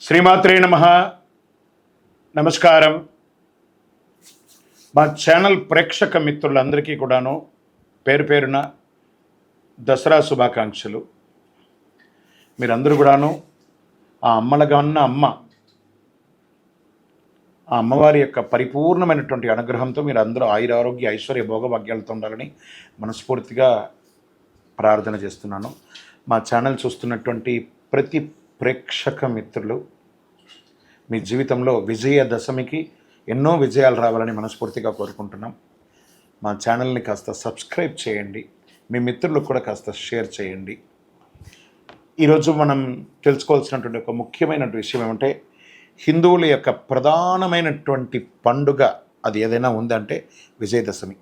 శ్రీమాత్రే నమ. నమస్కారం. మా ఛానల్ ప్రేక్షక మిత్రులందరికీ కూడాను పేరు పేరున దసరా శుభాకాంక్షలు. మీరందరూ కూడాను ఆ అమ్మలుగా ఉన్న అమ్మ ఆ అమ్మవారి యొక్క పరిపూర్ణమైనటువంటి అనుగ్రహంతో మీరు అందరూ ఆయుర ఆరోగ్య ఐశ్వర్య భోగభాగ్యాలతో ఉండాలని మనస్ఫూర్తిగా ప్రార్థన చేస్తున్నాను. మా ఛానల్ చూస్తున్నటువంటి ప్రతి ప్రేక్షక మిత్రులు మీ జీవితంలో విజయ దశమికి ఎన్నో విజయాలు రావాలని మనస్ఫూర్తిగా కోరుకుంటున్నాం. మా ఛానల్ని కాస్త సబ్స్క్రైబ్ చేయండి. మీ మిత్రులకు కూడా కాస్త షేర్ చేయండి. ఈరోజు మనం తెలుసుకోవాల్సినటువంటి ఒక ముఖ్యమైన విషయం ఏమంటే హిందువుల యొక్క ప్రధానమైనటువంటి పండుగ అది ఏదైనా ఉందంటే విజయదశమి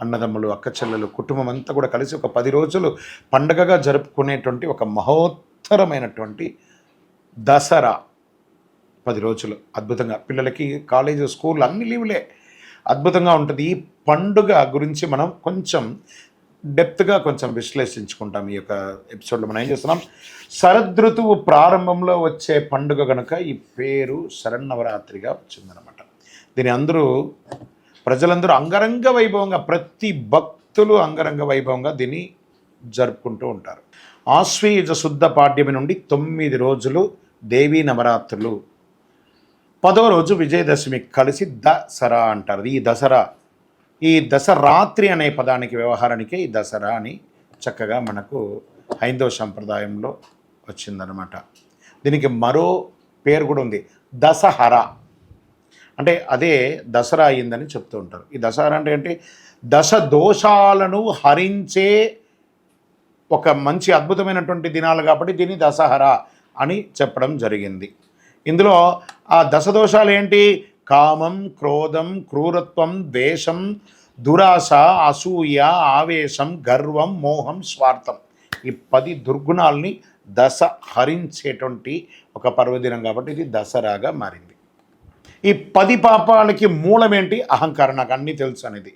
అన్నదమ్ములు అక్క చెల్లెలు కుటుంబం అంతా కూడా కలిసి ఒక పది రోజులు పండగగా జరుపుకునేటువంటి ఒక మహోత్తరమైనటువంటి దసరా. పది రోజులు అద్భుతంగా. పిల్లలకి కాలేజీ స్కూల్ అన్ని లీవులే. అద్భుతంగా ఉంటుంది. ఈ పండుగ గురించి మనం కొంచెం డెప్త్గా కొంచెం విశ్లేషించుకుంటాం ఈ యొక్క ఎపిసోడ్లో. మనం ఏం చేస్తున్నాం? శరదృతువు ప్రారంభంలో వచ్చే పండుగ కనుక ఈ పేరు శరన్నవరాత్రిగా వచ్చిందనమాట దీని అందరూ ప్రజలందరూ అంగరంగ వైభవంగా ప్రతి భక్తులు అంగరంగ వైభవంగా దీన్ని జరుపుకుంటూ ఉంటారు. ఆశ్వీయుజ శుద్ధ పాడ్యమి నుండి తొమ్మిది రోజులు దేవీ నవరాత్రులు పదో రోజు విజయదశమి కలిసి దసరా అంటారు. ఈ దసరా ఈ దసరాత్రి అనే పదానికి వ్యవహారానికే ఈ దసరా అని చక్కగా మనకు హైందవ సంప్రదాయంలో వచ్చిందనమాట దీనికి మరో పేరు కూడా ఉంది. దసహర. అంటే అదే దసరా అయిందని చెప్తూ ఉంటారు. ఈ దసరా అంటే ఏంటి? దశ దోషాలను హరించే ఒక మంచి అద్భుతమైనటువంటి దినాలు కాబట్టి దీన్ని దసహర అని చెప్పడం జరిగింది. ఇందులో ఆ దశదోషాలు ఏంటి కామం క్రోధం క్రూరత్వం ద్వేషం దురాశ అసూయ ఆవేశం గర్వం మోహం స్వార్థం. ఈ పది దుర్గుణాలని దశ హరించేటువంటి ఒక పర్వదినం కాబట్టి ఇది దసరాగా మారింది. ఈ పది పాపాలకి మూలమేంటి? అహంకారం. నాకు అన్నీ తెలుసు అనేది.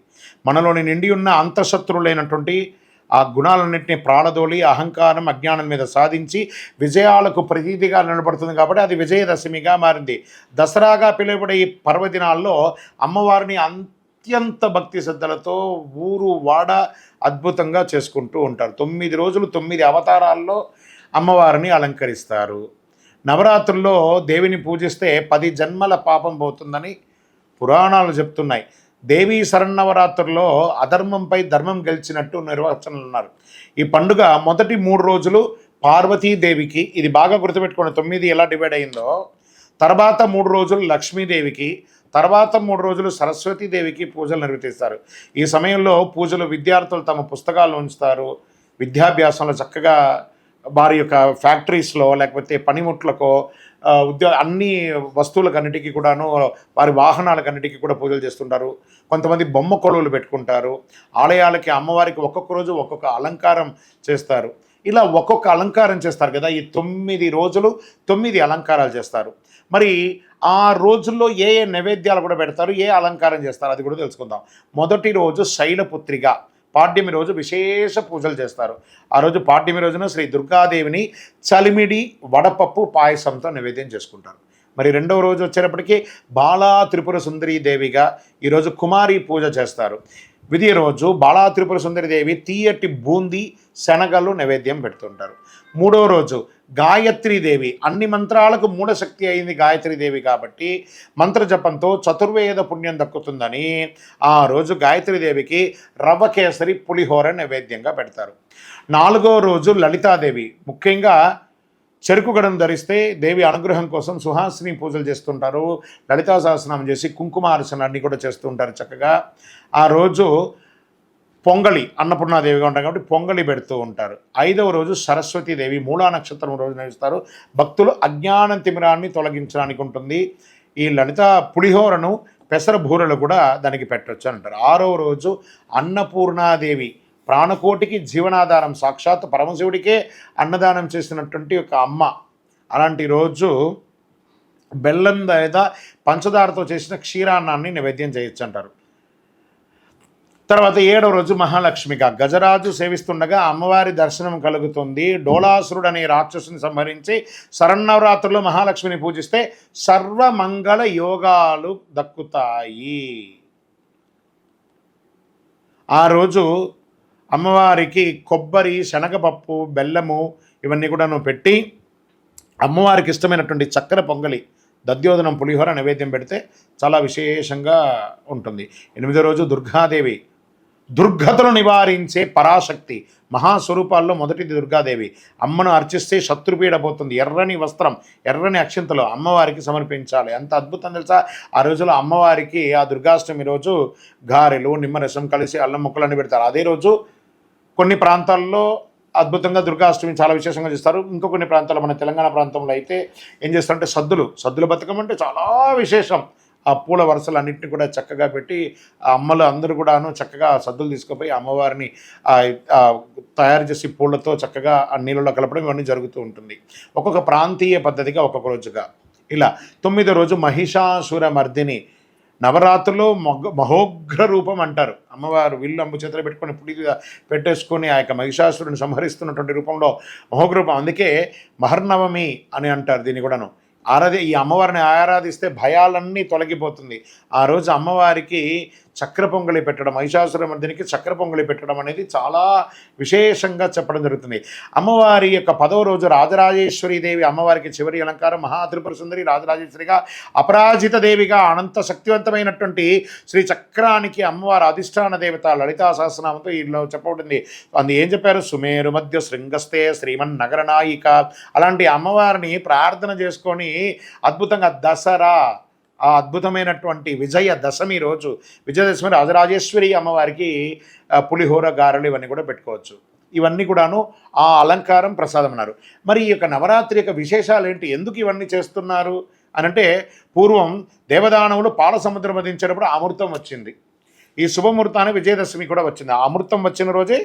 మనలోని నిండి ఉన్న అంతఃశత్రులైనటువంటి ఆ గుణాలన్నింటినీ ప్రాళదోలి అహంకారం అజ్ఞానం మీద సాధించి విజయాలకు ప్రతీతిగా నిలబడుతుంది కాబట్టి అది విజయదశమిగా మారింది. దసరాగా పిలువబడే ఈ పర్వదినాల్లో అమ్మవారిని అత్యంత భక్తి శ్రద్ధలతో ఊరు వాడ అద్భుతంగా చేసుకుంటూ ఉంటారు. తొమ్మిది రోజులు తొమ్మిది అవతారాల్లో అమ్మవారిని అలంకరిస్తారు. నవరాత్రుల్లో దేవిని పూజిస్తే పది జన్మల పాపం పోతుందని పురాణాలు చెప్తున్నాయి. దేవీ శరన్నవరాత్రుల్లో అధర్మంపై ధర్మం గెలిచినట్టు నిర్వచనలు ఉన్నారు ఈ పండుగ మొదటి మూడు రోజులు పార్వతీదేవికి ఇది బాగా గుర్తుపెట్టుకోండి తొమ్మిది ఎలా డివైడ్ అయిందో. తర్వాత మూడు రోజులు లక్ష్మీదేవికి తర్వాత మూడు రోజులు సరస్వతీదేవికి పూజలు నిర్వర్తిస్తారు ఈ సమయంలో పూజలు విద్యార్థులు తమ పుస్తకాలు ఉంచుతారు. విద్యాభ్యాసంలో చక్కగా వారి యొక్క ఫ్యాక్టరీస్లో లేకపోతే పనిముట్లకో ఆ, ఉద్యోగ అన్ని వస్తువులకన్నిటికీ కూడాను వారి వాహనాలకన్నిటికీ కూడా పూజలు చేస్తుంటారు. కొంతమంది బొమ్మ కొలువులు పెట్టుకుంటారు. ఆలయాలకి అమ్మవారికి ఒక్కొక్క రోజు ఒక్కొక్క అలంకారం చేస్తారు. ఇలా ఒక్కొక్క అలంకారం చేస్తారు కదా ఈ తొమ్మిది రోజులు తొమ్మిది అలంకారాలు చేస్తారు. మరి ఆ రోజుల్లో ఏ ఏ నైవేద్యాలు కూడా పెడతారు ఏ అలంకారం చేస్తారు అది కూడా తెలుసుకుందాం. మొదటి రోజు శైలపుత్రిగా పాడ్యమి రోజు విశేష పూజలు చేస్తారు. ఆ రోజు పాడ్యమి రోజున శ్రీ దుర్గాదేవిని చలిమిడి వడపప్పు పాయసంతో నివేద్యం చేసుకుంటారు. మరి రెండవ రోజు వచ్చేటప్పటికీ బాలా త్రిపుర సుందరీ దేవిగా ఈరోజు కుమారి పూజ చేస్తారు. విధి రోజు బాలా త్రిపుర సుందరి దేవి తీయటి బూంది శనగలు నైవేద్యం పెడుతుంటారు. మూడో రోజు గాయత్రీదేవి అన్ని మంత్రాలకు మూఢశక్తి అయింది గాయత్రీదేవి కాబట్టి మంత్ర జపంతో చతుర్వేద పుణ్యం దక్కుతుందని ఆ రోజు గాయత్రీదేవికి రవ్వ కేసరి పులిహోర నైవేద్యంగా పెడతారు. నాలుగో రోజు లలితాదేవి. ముఖ్యంగా చెరుకు గడం ధరిస్తే దేవి అనుగ్రహం కోసం సుహాసిని పూజలు చేస్తుంటారు. లలితా సహస్రనామం చేసి కుంకుమార్చన అన్ని కూడా చేస్తుంటారు చక్కగా. ఆ రోజు పొంగలి అన్నపూర్ణాదేవిగా ఉంటారు కాబట్టి పొంగలి పెడుతూ ఉంటారు. ఐదవ రోజు సరస్వతీదేవి మూలా నక్షత్రం రోజు నడుస్తారు. భక్తులు అజ్ఞానం తిమిరాన్ని తొలగించడానికి ఉంటుంది. ఈ లలిత పులిహోరను పెసర బూరెలు కూడా దానికి పెట్టవచ్చు అని అంటారు. ఆరవ రోజు అన్నపూర్ణాదేవి ప్రాణకోటికి జీవనాధారం సాక్షాత్ పరమశివుడికే అన్నదానం చేసినటువంటి ఒక అమ్మ. అలాంటి రోజు బెల్లం లేదా పంచదారతో చేసిన క్షీరాన్నాన్ని నైవేద్యం చేయొచ్చు అంటారు. తర్వాత ఏడవ రోజు మహాలక్ష్మిగా గజరాజు సేవిస్తుండగా అమ్మవారి దర్శనం కలుగుతుంది. డోలాసురుడు అనే రాక్షసుని సంహరించి శరన్నవరాత్రుల్లో మహాలక్ష్మిని పూజిస్తే సర్వమంగళ యోగాలు దక్కుతాయి. ఆ రోజు అమ్మవారికి కొబ్బరి శనగపప్పు బెల్లము ఇవన్నీ కూడాను పెట్టి అమ్మవారికి ఇష్టమైనటువంటి చక్కెర పొంగలి దద్యోధనం పులిహోర నైవేద్యం పెడితే చాలా విశేషంగా ఉంటుంది. ఎనిమిదో రోజు దుర్గాదేవి దుర్గతను నివారించే పరాశక్తి మహాస్వరూపాల్లో మొదటిది దుర్గాదేవి. అమ్మను అర్చిస్తే శత్రుపీడ పోతుంది. ఎర్రని వస్త్రం ఎర్రని అక్షింతలు అమ్మవారికి సమర్పించాలి. ఎంత అద్భుతం తెలుసా? ఆ రోజులో అమ్మవారికి ఆ దుర్గాష్టమి రోజు గారెలు నిమ్మరసం కలిసి అల్లం ముక్కలన్నీ పెడతారు. అదే రోజు కొన్ని ప్రాంతాల్లో అద్భుతంగా దుర్గాష్టమి చాలా విశేషంగా చేస్తారు. ఇంకొన్ని కొన్ని ప్రాంతాల్లో మన తెలంగాణ ప్రాంతంలో అయితే ఏం చేస్తారంటే సద్దులు సద్దుల బతుకం అంటే చాలా విశేషం. ఆ పూల వరుసలు అన్నింటినీ కూడా చక్కగా పెట్టి ఆ అమ్మలు అందరూ కూడాను చక్కగా సద్దులు తీసుకుపోయి అమ్మవారిని తయారు చేసి పూలతో చక్కగా ఆ నీళ్ళలో కలపడం ఇవన్నీ జరుగుతూ ఉంటుంది. ఒక్కొక్క ప్రాంతీయ పద్ధతిగా ఒక్కొక్క రోజుగా. ఇలా తొమ్మిదో రోజు మహిషాసుర మర్దిని నవరాత్రులు మొగ మహోగ్ర రూపం అంటారు. అమ్మవారు విల్లు అంబు చేతులు పెట్టుకొని పుడి పెట్టేసుకొని ఆ యొక్క మహిషాసురుని సంహరిస్తున్నటువంటి రూపంలో మహోగ్ర రూపం. అందుకే మహర్నవమి అని అంటారు దీన్ని కూడాను. ఆరాధి ఈ అమ్మవారిని ఆరాధిస్తే భయాలన్నీ తొలగిపోతుంది. ఆ రోజు అమ్మవారికి చక్ర పొంగలి పెట్టడం మహిషాసురమర్దినికి చక్ర పొంగలి పెట్టడం అనేది చాలా విశేషంగా చెప్పడం జరుగుతుంది. అమ్మవారి యొక్క పదవ రోజు రాజరాజేశ్వరి దేవి అమ్మవారికి చివరి అలంకారం మహాత్రిపుర సుందరి రాజరాజేశ్వరిగా అపరాజిత దేవిగా అనంత శక్తివంతమైనటువంటి శ్రీ చక్రానికి అమ్మవారి అధిష్టాన దేవత లలితా సహస్రనామంతో ఈలో చెప్పబడింది. అందు ఏం చెప్పారు? సుమేరు మధ్య శృంగస్తే శ్రీమన్ నగర నాయిక అలాంటి అమ్మవారిని ప్రార్థన చేసుకొని అద్భుతంగా దసరా ఆ అద్భుతమైనటువంటి విజయ దశమి రోజు విజయదశమి రాజరాజేశ్వరి అమ్మవారికి పులిహోర గారెలు ఇవన్నీ కూడా పెట్టుకోవచ్చు. ఇవన్నీ కూడాను ఆ అలంకారం ప్రసాదం అన్నారు. మరి ఈ యొక్క నవరాత్రి యొక్క విశేషాలు ఏంటి ఎందుకు ఇవన్నీ చేస్తున్నారు? అని అంటే పూర్వం దేవదానవులు పాల సముద్రం వధించినప్పుడు అమృతం వచ్చింది. ఈ శుభముహూర్తాన్ని విజయదశమి కూడా వచ్చింది. ఆ అమృతం వచ్చిన రోజే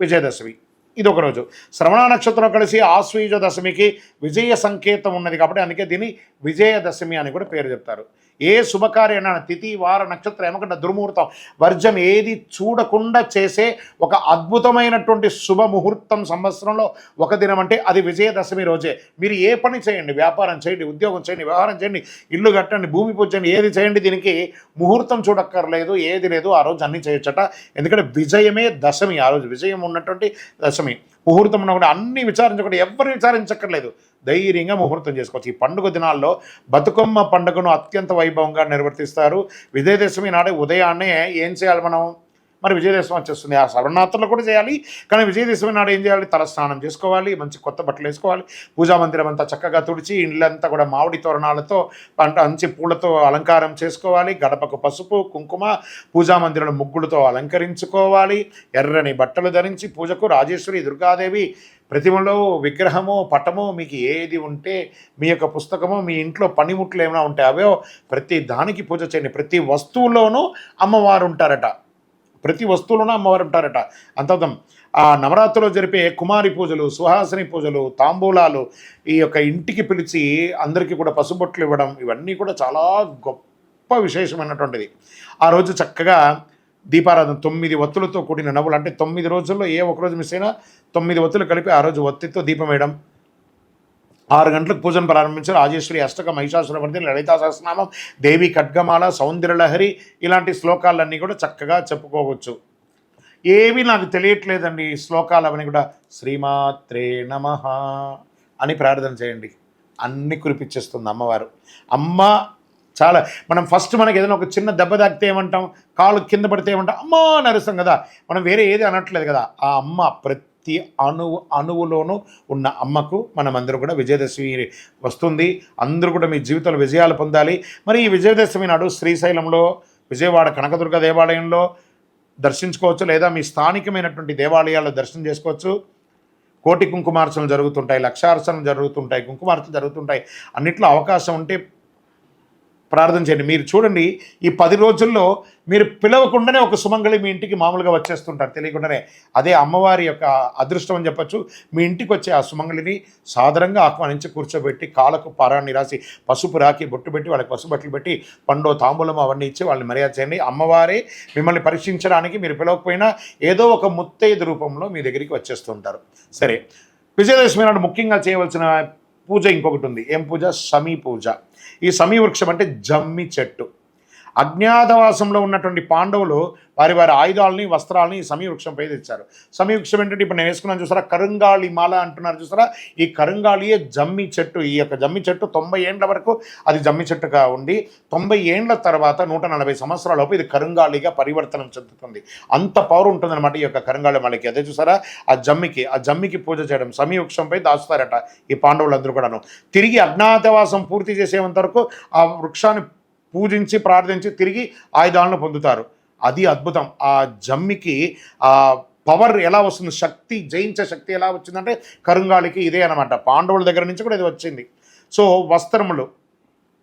విజయదశమి ఇది ఒక రోజు. శ్రవణ నక్షత్రం కలిసి ఆశ్వీజ దశమికి విజయ సంకేతం ఉన్నది కాబట్టి అందుకే దీన్ని విజయదశమి అని కూడా పేరు చెప్తారు. ఏ శుభకార్యమైన తిథి వార నక్షత్రం ఏమకుండా దుర్ముహూర్తం వర్జం ఏది చూడకుండా చేసే ఒక అద్భుతమైనటువంటి శుభముహూర్తం సంవత్సరంలో ఒక దినం అంటే అది విజయదశమి రోజే. మీరు ఏ పని చేయండి వ్యాపారం చేయండి ఉద్యోగం చేయండి వ్యవహారం చేయండి ఇల్లు కట్టండి భూమి పూజ చేయండి ఏది చేయండి దీనికి ముహూర్తం చూడక్కర్లేదు ఏది లేదు ఆ రోజు అన్నీ చేయొచ్చట. ఎందుకంటే విజయమే దశమి ఆ రోజు విజయం ఉన్నటువంటి దశమి. ముహూర్తం ఉన్న కూడా అన్ని విచారించకుండా ఎవరు విచారించక్కర్లేదు. ధైర్యంగా ముహూర్తం చేసుకోవచ్చు. ఈ పండుగ దినాల్లో బతుకమ్మ పండుగను అత్యంత వైభవంగా నిర్వర్తిస్తారు. విజయదశమి నాడే ఉదయాన్నే ఏం చేయాలి మనం? మరి విజయదశమి వచ్చేస్తుంది. ఆ శరణాత్రులు కూడా చేయాలి. కానీ విజయదశమి నాడు ఏం చేయాలి? తల స్నానం చేసుకోవాలి. మంచి కొత్త బట్టలు వేసుకోవాలి. పూజా మందిరం అంతా చక్కగా తుడిచి ఇళ్ళంతా కూడా మామిడి తోరణాలతో పంట మంచి పూలతో అలంకారం చేసుకోవాలి. గడపకు పసుపు కుంకుమ పూజా మందిరం ముగ్గులతో అలంకరించుకోవాలి. ఎర్రని బట్టలు ధరించి పూజకు రాజేశ్వరి దుర్గాదేవి ప్రతిమలో విగ్రహము పటము మీకు ఏది ఉంటే మీ యొక్క పుస్తకము మీ ఇంట్లో పనిముట్లు ఏమైనా ఉంటే అవే ప్రతి దానికి పూజ చేయండి. ప్రతి వస్తువులోనూ అమ్మవారు ఉంటారట. ప్రతి వస్తువులోనూ అమ్మవారు ఉంటారట. అంతర్థం ఆ నవరాత్రిలో జరిపే కుమారి పూజలు సుహాసిని పూజలు తాంబూలాలు ఈ యొక్క ఇంటికి పిలిచి అందరికీ కూడా పసుబొట్లు ఇవ్వడం ఇవన్నీ కూడా చాలా గొప్ప విశేషమైనటువంటిది. ఆ రోజు చక్కగా దీపారాధన తొమ్మిది ఒత్తులతో కూడిన నవ్వులు అంటే తొమ్మిది రోజుల్లో ఏ ఒక రోజు మిస్ అయినా తొమ్మిది ఒత్తులు కలిపి ఆ రోజు ఒత్తితో దీపం వేయడం ఆరు గంటలకు పూజను ప్రారంభించారు. రాజేశ్వరి అష్టక మహిషాసురవర్ధి లలితా సహస్రనామం దేవి ఖడ్గమాల సౌందర్యలహరి ఇలాంటి శ్లోకాలన్నీ కూడా చక్కగా చెప్పుకోవచ్చు. ఏవి నాకు తెలియట్లేదండి శ్లోకాలు అవన్నీ కూడా. శ్రీమాత్రే నమ అని ప్రార్థన చేయండి. అన్ని కురిపించేస్తుంది అమ్మవారు. అమ్మ చాలా మనం ఫస్ట్ మనకి ఏదైనా ఒక చిన్న దెబ్బ తాకితే ఏమంటాం? కాలు కింద పడితే ఏమంటాం? అమ్మా అని అరుస్తాం కదా. మనం వేరే ఏది అనట్లేదు కదా. ఆ అమ్మ ప్రతి అణువు అణువులోనూ ఉన్న అమ్మకు మనమందరం కూడా విజయదశమి వస్తుంది. అందరూ కూడా మీ జీవితంలో విజయాలు పొందాలి. మరి ఈ విజయదశమి నాడు శ్రీశైలంలో విజయవాడ కనకదుర్గ దేవాలయంలో దర్శించుకోవచ్చు లేదా మీ స్థానికమైనటువంటి దేవాలయాల్లో దర్శనం చేసుకోవచ్చు. కోటి కుంకుమార్చనలు జరుగుతుంటాయి లక్షార్చనలు జరుగుతుంటాయి కుంకుమార్చనలు జరుగుతుంటాయి. అన్నిట్లో అవకాశం ఉంటే ప్రార్థన చేయండి. మీరు చూడండి ఈ పది రోజుల్లో మీరు పిలవకుండానే ఒక సుమంగళి మీ ఇంటికి మామూలుగా వచ్చేస్తుంటారు తెలియకుండానే. అదే అమ్మవారి యొక్క అదృష్టం అని చెప్పచ్చు. మీ ఇంటికి వచ్చే ఆ సుమంగళిని సాధారణంగా ఆహ్వానించి కూర్చోబెట్టి కాళ్ళకు పారాన్ని రాసి పసుపు రాకి బొట్టు పెట్టి వాళ్ళకి పసుపు బట్టలు పెట్టి పండో తాంబూలం అవన్నీ ఇచ్చి వాళ్ళని మర్యాద చేయండి. అమ్మవారే మిమ్మల్ని పరీక్షించడానికి మీరు పిలవకపోయినా ఏదో ఒక ముత్తైదు రూపంలో మీ దగ్గరికి వచ్చేస్తుంటారు. సరే. విజయదశమి నాడు ముఖ్యంగా చేయవలసిన పూజ ఇంకొకటి ఉంది. ఏం పూజ? సమీ పూజ. ఈ సమీ వృక్షం అంటే జమ్మి చెట్టు. అజ్ఞాతవాసంలో ఉన్నటువంటి పాండవులు వారి వారి ఆయుధాలని వస్త్రాలని సమీవృక్షంపై తెచ్చారు. సమీవృక్షం ఏంటంటే ఇప్పుడు నేను వేసుకున్నాను చూసారా? కరుంగాళి మాల అంటున్నారు చూసారా? ఈ కరుంగాళియే జమ్మి చెట్టు. ఈ యొక్క జమ్మి చెట్టు తొంభై ఏండ్ల వరకు అది జమ్మి చెట్టుగా ఉండి తొంభై ఏండ్ల తర్వాత నూట నలభై సంవత్సరాలలోపు ఇది కరుంగాళిగా పరివర్తనం చెందుతుంది. అంత పవర్ ఉంటుందన్నమాట ఈ యొక్క కరుంగాళి మాలకి. అదే చూసారా? ఆ జమ్మికి ఆ జమ్మికి పూజ చేయడం సమీవృక్షంపై దాస్తారట దాచుతారట ఈ పాండవులందరూ కూడాను. తిరిగి అజ్ఞాతవాసం పూర్తి చేసేంత వరకు ఆ వృక్షాన్ని పూజించి ప్రార్థించి తిరిగి ఆయుధాలను పొందుతారు. అది అద్భుతం. ఆ జమ్మికి ఆ పవర్ ఎలా వస్తుంది? శక్తి జయించే శక్తి ఎలా వచ్చిందంటే కరుంగాలికి ఇదే అనమాట పాండవుల దగ్గర నుంచి కూడా ఇది వచ్చింది. సో వస్త్రములు.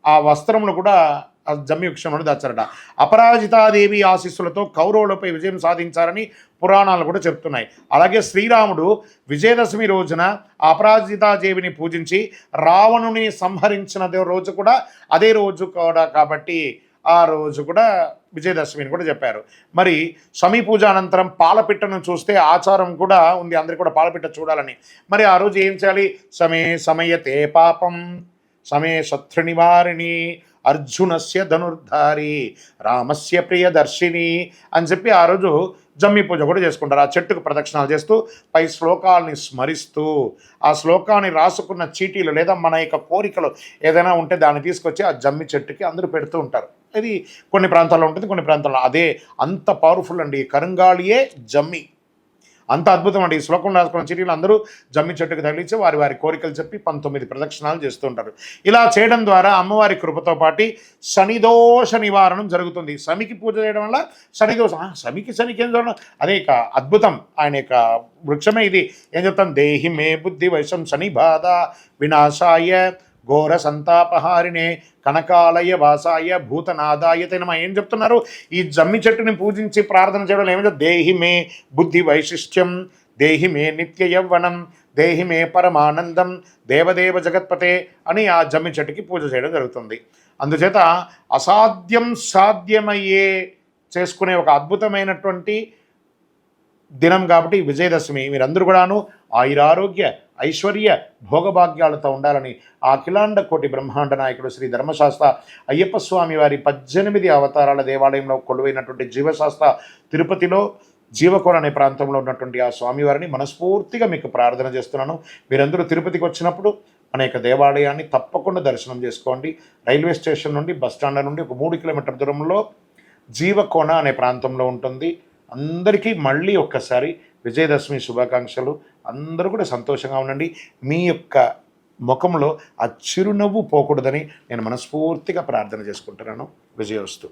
ఆ వస్త్రములు కూడా జమ్మి వృక్షంలో దాచారట. అపరాజితాదేవి ఆశీస్సులతో కౌరవులపై విజయం సాధించారని పురాణాలు కూడా చెప్తున్నాయి. అలాగే శ్రీరాముడు విజయదశమి రోజున అపరాజితాదేవిని పూజించి రావణుని సంహరించిన రోజు కూడా అదే రోజు కూడా కాబట్టి ఆ రోజు కూడా విజయదశమిని కూడా చెప్పారు. మరి స్వామి పూజ అనంతరం పాలపిట్టను చూస్తే ఆచారం కూడా ఉంది. అందరికీ కూడా పాలపిట్ట చూడాలని. మరి ఆ రోజు ఏం చేయాలి? సమే సమయతే పాపం సమే శత్రు నివారిణి అర్జునస్య ధనుర్ధారి రామస్య ప్రియదర్శిని అని చెప్పి ఆ రోజు జమ్మి పూజ కూడా చేసుకుంటారు. ఆ చెట్టుకు ప్రదక్షిణాలు చేస్తూ పై శ్లోకాలని స్మరిస్తూ ఆ శ్లోకాన్ని రాసుకున్న చీటీలు లేదా మన యొక్క కోరికలు ఏదైనా ఉంటే దాన్ని తీసుకొచ్చి ఆ జమ్మి చెట్టుకి అందరూ పెడుతూ ఉంటారు. ఇది కొన్ని ప్రాంతాల్లో ఉంటుంది కొన్ని ప్రాంతాల్లో అదే అంత పవర్ఫుల్ అండి. కరుంగాళియే జమ్మి. అంత అద్భుతం అండి. ఈ శ్లోకం రాసుకున్న చీటీలు అందరూ జమ్మి చెట్టుకు తగిలించి వారి వారి కోరికలు చెప్పి పంతొమ్మిది ప్రదక్షిణాలు చేస్తూ ఉంటారు. ఇలా చేయడం ద్వారా అమ్మవారి కృపతో పాటి శనిదోష నివారణం జరుగుతుంది. శమికి పూజ చేయడం వల్ల శనిదోష ఆ, శమికి శనికి ఏం చూడడం అదే ఇక అద్భుతం. ఆయన యొక్క వృక్షమే ఇది. ఏం చెప్తాం? దేహి మే బుద్ధి వైశం శని బాధ వినాశాయ ఘోర సంతాపహారినే కనకాలయ వాసాయ భూతనాదాయ తెనమ ఏం చెప్తున్నారు? ఈ జమ్మి చెట్టుని పూజించి ప్రార్థన చేయడం ఏమిటో దేహి మే బుద్ధి వైశిష్ట్యం దేహి మే నిత్య యవ్వనం దేహి మే పరమానందం దేవదేవ జగత్పతే అని ఆ జమ్మి చెట్టుకి పూజ చేయడం జరుగుతుంది. అందుచేత అసాధ్యం సాధ్యమయ్యే చేసుకునే ఒక అద్భుతమైనటువంటి దినం కాబట్టి విజయదశమి. మీరందరూ కూడాను ఆయురారోగ్య ఐశ్వర్య భోగభాగ్యాలతో ఉండాలని ఆ అఖిలాండ కోటి బ్రహ్మాండ నాయకుడు శ్రీ ధర్మశాస్త్ర అయ్యప్ప స్వామి వారి పద్దెనిమిది అవతారాల దేవాలయంలో కొలువైనటువంటి జీవశాస్త్ర తిరుపతిలో జీవకోణ అనే ప్రాంతంలో ఉన్నటువంటి ఆ స్వామివారిని మనస్ఫూర్తిగా మీకు ప్రార్థన చేస్తున్నాను. మీరందరూ తిరుపతికి వచ్చినప్పుడు అనేక దేవాలయాన్ని తప్పకుండా దర్శనం చేసుకోండి. రైల్వే స్టేషన్ నుండి బస్ స్టాండ్ నుండి ఒక మూడు కిలోమీటర్ దూరంలో జీవకోణ అనే ప్రాంతంలో ఉంటుంది. అందరికీ మళ్ళీ ఒక్కసారి విజయదశమి శుభాకాంక్షలు. అందరూ కూడా సంతోషంగా ఉండండి. మీ యొక్క ముఖంలో ఆ చిరునవ్వు పోకూడదని నేను మనస్ఫూర్తిగా ప్రార్థన చేసుకుంటున్నాను. విజయోస్తు